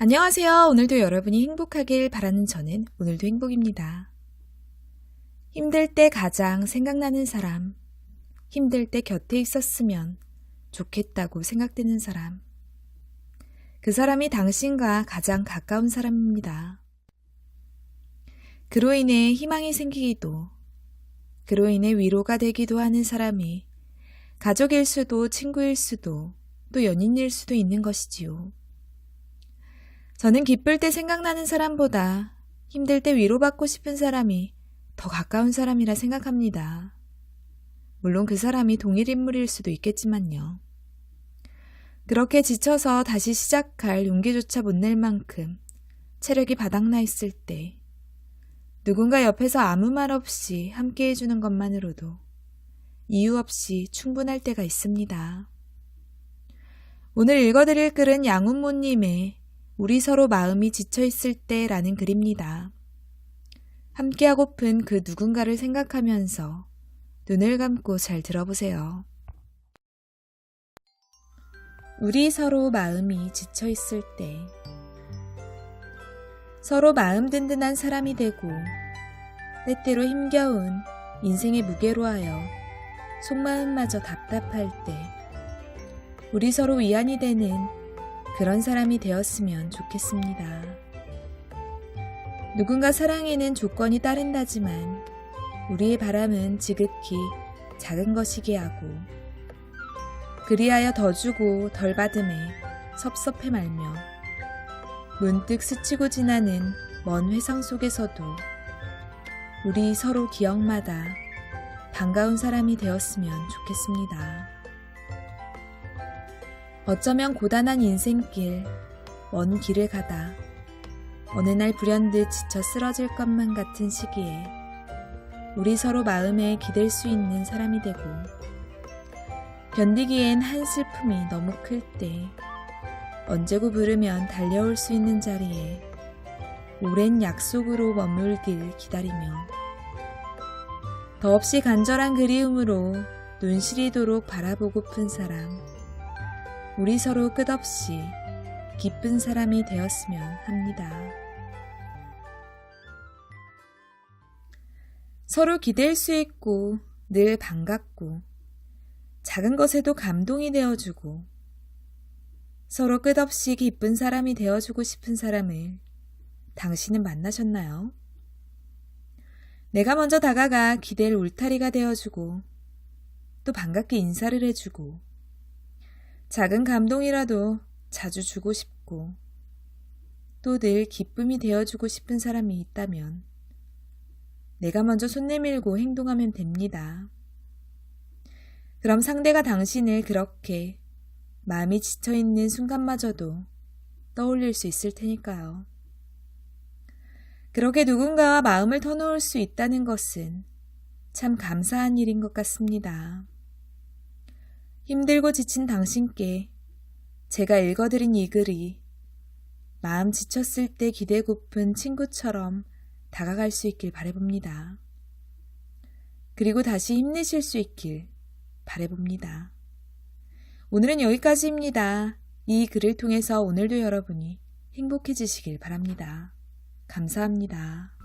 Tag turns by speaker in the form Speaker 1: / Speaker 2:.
Speaker 1: 안녕하세요. 오늘도 여러분이 행복하길 바라는 저는 오늘도 행복입니다. 힘들 때 가장 생각나는 사람, 힘들 때 곁에 있었으면 좋겠다고 생각되는 사람. 그 사람이 당신과 가장 가까운 사람입니다. 그로 인해 희망이 생기기도, 그로 인해 위로가 되기도 하는 사람이 가족일 수도 친구일 수도 또 연인일 수도 있는 것이지요. 저는 기쁠 때 생각나는 사람보다 힘들 때 위로받고 싶은 사람이 더 가까운 사람이라 생각합니다. 물론 그 사람이 동일 인물일 수도 있겠지만요. 그렇게 지쳐서 다시 시작할 용기조차 못 낼 만큼 체력이 바닥나 있을 때 누군가 옆에서 아무 말 없이 함께 해주는 것만으로도 이유 없이 충분할 때가 있습니다. 오늘 읽어드릴 글은 양훈모님의 우리 서로 마음이 지쳐 있을 때라는 글입니다. 함께하고픈 그 누군가를 생각하면서 눈을 감고 잘 들어보세요. 우리 서로 마음이 지쳐 있을 때 서로 마음 든든한 사람이 되고 때때로 힘겨운 인생의 무게로 하여 속마음마저 답답할 때 우리 서로 위안이 되는 그런 사람이 되었으면 좋겠습니다. 누군가 사랑에는 조건이 따른다지만 우리의 바람은 지극히 작은 것이게 하고 그리하여 더 주고 덜 받음에 섭섭해 말며 문득 스치고 지나는 먼 회상 속에서도 우리 서로 기억마다 반가운 사람이 되었으면 좋겠습니다. 어쩌면 고단한 인생길, 먼 길을 가다 어느 날 불현듯 지쳐 쓰러질 것만 같은 시기에 우리 서로 마음에 기댈 수 있는 사람이 되고 견디기엔 한 슬픔이 너무 클 때 언제고 부르면 달려올 수 있는 자리에 오랜 약속으로 머물길 기다리며 더없이 간절한 그리움으로 눈 시리도록 바라보고픈 사람 우리 서로 끝없이 기쁜 사람이 되었으면 합니다. 서로 기댈 수 있고 늘 반갑고 작은 것에도 감동이 되어주고 서로 끝없이 기쁜 사람이 되어주고 싶은 사람을 당신은 만나셨나요? 내가 먼저 다가가 기댈 울타리가 되어주고 또 반갑게 인사를 해주고 작은 감동이라도 자주 주고 싶고 또 늘 기쁨이 되어주고 싶은 사람이 있다면 내가 먼저 손 내밀고 행동하면 됩니다. 그럼 상대가 당신을 그렇게 마음이 지쳐있는 순간마저도 떠올릴 수 있을 테니까요. 그렇게 누군가와 마음을 터놓을 수 있다는 것은 참 감사한 일인 것 같습니다. 힘들고 지친 당신께 제가 읽어드린 이 글이 마음 지쳤을 때 기대고픈 친구처럼 다가갈 수 있길 바래봅니다. 그리고 다시 힘내실 수 있길 바래봅니다. 오늘은 여기까지입니다. 이 글을 통해서 오늘도 여러분이 행복해지시길 바랍니다. 감사합니다.